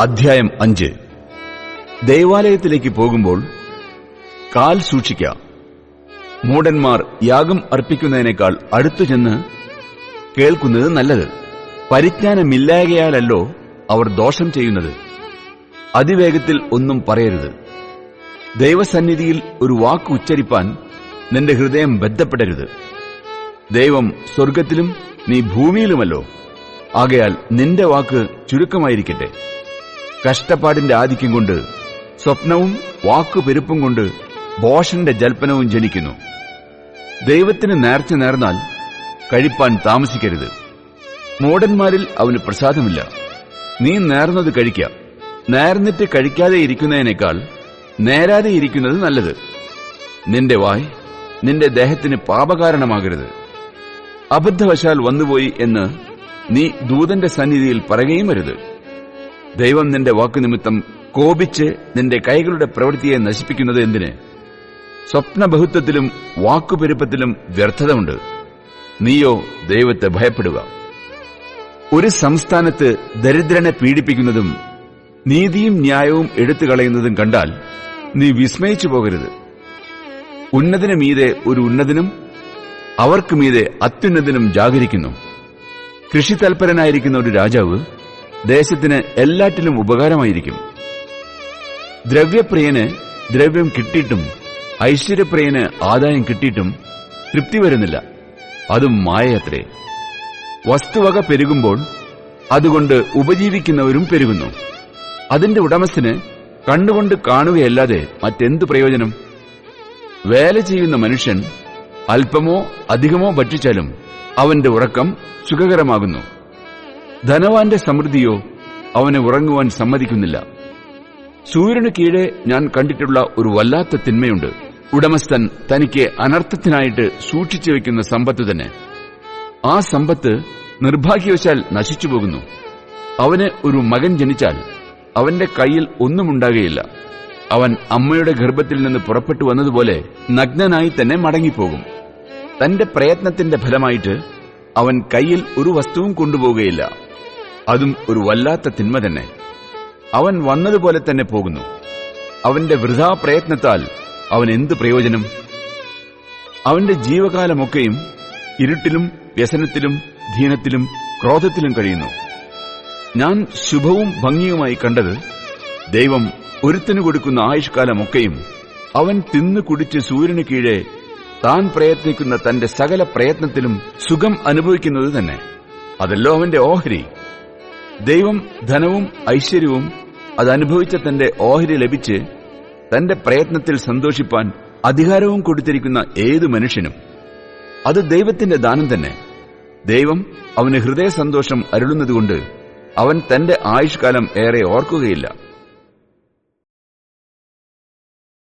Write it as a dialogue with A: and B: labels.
A: അധ്യായം അഞ്ച്. ദേവാലയത്തിലേക്ക് പോകുമ്പോൾ കാൽ സൂക്ഷിക്കുക മൂടന്മാർ യാഗം അർപ്പിക്കുന്നതിനേക്കാൾ അടുത്തു ചെന്ന് കേൾക്കുന്നത് നല്ലത്. പരിജ്ഞാനമില്ലായകയാലല്ലോ അവർ ദോഷം ചെയ്യുന്നത്. അതിവേഗത്തിൽ ഒന്നും പറയരുത്. ദൈവസന്നിധിയിൽ ഒരു വാക്ക് ഉച്ചരിപ്പാൻ നിന്റെ ഹൃദയം ബന്ധപ്പെടരുത് ദൈവം സ്വർഗത്തിലും നീ ഭൂമിയിലുമല്ലോ. ആകയാൽ നിന്റെ വാക്ക് ചുരുക്കമായിരിക്കട്ടെ. കഷ്ടപ്പാടിന്റെ ആധിക്യം കൊണ്ട് സ്വപ്നവും വാക്കുപെരുപ്പും കൊണ്ട് ഭോഷന്റെ ജൽപ്പനവും ജനിക്കുന്നു. ദൈവത്തിന് നേർച്ച നേർന്നാൽ കഴിപ്പാൻ താമസിക്കരുത്. മൂടന്മാരിൽ അവന് പ്രസാദമില്ല. നീ നേർന്നത് കഴിക്ക. നേർന്നിട്ട് കഴിക്കാതെ ഇരിക്കുന്നതിനേക്കാൾ നേരാതെ ഇരിക്കുന്നത് നല്ലത്. നിന്റെ വായ് നിന്റെ ദേഹത്തിന് പാപകാരണമാകരുത്. അബദ്ധവശാൽ വന്നുപോയി എന്ന് നീ ദൂതന്റെ സന്നിധിയിൽ പറയുകയും അരുത് ദൈവം നിന്റെ വാക്കുനിമിത്തം കോപിച്ച് നിന്റെ കൈകളുടെ പ്രവൃത്തിയെ നശിപ്പിക്കുന്നത് എന്തിന്? സ്വപ്നബഹുത്വത്തിലും വാക്കുപെരുപ്പത്തിലും വ്യർത്ഥതമുണ്ട് നീയോ ദൈവത്തെ ഭയപ്പെടുക. ഒരു സംസ്ഥാനത്ത് ദരിദ്രനെ പീഡിപ്പിക്കുന്നതും നീതിയും ന്യായവും എടുത്തു കളയുന്നതും കണ്ടാൽ നീ വിസ്മയിച്ചു പോകരുത്. ഉന്നതിനു മീതെ ഒരു ഉന്നതനും അവർക്കുമീതെ അത്യുന്നതനും ജാഗരിക്കുന്നു. കൃഷി തൽപരനായിരിക്കുന്ന ഒരു രാജാവ് ദേശത്തിന് എല്ലാറ്റിലും ഉപകാരമായിരിക്കും. ദ്രവ്യപ്രിയന് ദ്രവ്യം കിട്ടിയിട്ടും ഐശ്വര്യപ്രിയന് ആദായം കിട്ടിയിട്ടും തൃപ്തി വരുന്നില്ല. അതും മായയത്രേ. വസ്തുവക പെരുകുമ്പോൾ അതുകൊണ്ട് ഉപജീവിക്കുന്നവരും പെരുകുന്നു. അതിന്റെ ഉടമസ്ഥന് കണ്ണുകൊണ്ട് കാണുകയല്ലാതെ മറ്റെന്തു പ്രയോജനം? വേല ചെയ്യുന്ന മനുഷ്യൻ അല്പമോ അധികമോ ഭക്ഷിച്ചാലും അവന്റെ ഉറക്കം സുഖകരമാകുന്നു. ധനവാന്റെ സമൃദ്ധിയോ അവനെ ഉറങ്ങുവാൻ സമ്മതിക്കുന്നില്ല. സൂര്യന് കീഴെ ഞാൻ കണ്ടിട്ടുള്ള ഒരു വല്ലാത്ത തിന്മയുണ്ട്. ഉടമസ്ഥൻ തനിക്ക് അനർത്ഥത്തിനായിട്ട് സൂക്ഷിച്ചു വെക്കുന്ന സമ്പത്ത് തന്നെ. ആ സമ്പത്ത് നിർഭാഗ്യവശാൽ നശിച്ചുപോകുന്നു അവന് ഒരു മകൻ ജനിച്ചാൽ അവന്റെ കയ്യിൽ ഒന്നുമുണ്ടാകുകയില്ല അവൻ അമ്മയുടെ ഗർഭത്തിൽ നിന്ന് പുറപ്പെട്ടു വന്നതുപോലെ നഗ്നനായി തന്നെ മടങ്ങിപ്പോകും. തന്റെ പ്രയത്നത്തിന്റെ ഫലമായിട്ട് അവൻ കയ്യിൽ ഒരു വസ്തുവും കൊണ്ടുപോവുകയില്ല അതും ഒരു വല്ലാത്ത തിന്മ തന്നെ. അവൻ വന്നതുപോലെ തന്നെ പോകുന്നു. അവന്റെ വൃഥാ പ്രയത്നത്താൽ അവൻ എന്ത് പ്രയോജനം? അവന്റെ ജീവകാലമൊക്കെയും ഇരുട്ടിലും വ്യസനത്തിലും ധീനത്തിലും ക്രോധത്തിലും കഴിയുന്നു. ഞാൻ ശുഭവും ഭംഗിയുമായി കണ്ടത് ദൈവം ഒരുത്തിനു കൊടുക്കുന്ന ആയുഷ്കാലമൊക്കെയും അവൻ തിന്നു കുടിച്ച് സൂര്യന് കീഴെ താൻ പ്രയത്നിക്കുന്ന തന്റെ സകല പ്രയത്നത്തിലും സുഖം അനുഭവിക്കുന്നത് തന്നെ. അതല്ലോ അവന്റെ ഓഹരി. ദൈവം ധനവും ഐശ്വര്യവും അതനുഭവിച്ച തന്റെ ഓഹരി ലഭിച്ച് തന്റെ പ്രയത്നത്തിൽ സന്തോഷിപ്പാൻ അധികാരവും കൊടുത്തിരിക്കുന്ന ഏതു മനുഷ്യനും? അത് ദൈവത്തിന്റെ ദാനം തന്നെ. ദൈവം അവന് ഹൃദയ സന്തോഷം അരുളുന്നതുകൊണ്ട് അവൻ തന്റെ ആയുഷ്കാലം ഏറെ ഓർക്കുകയില്ല.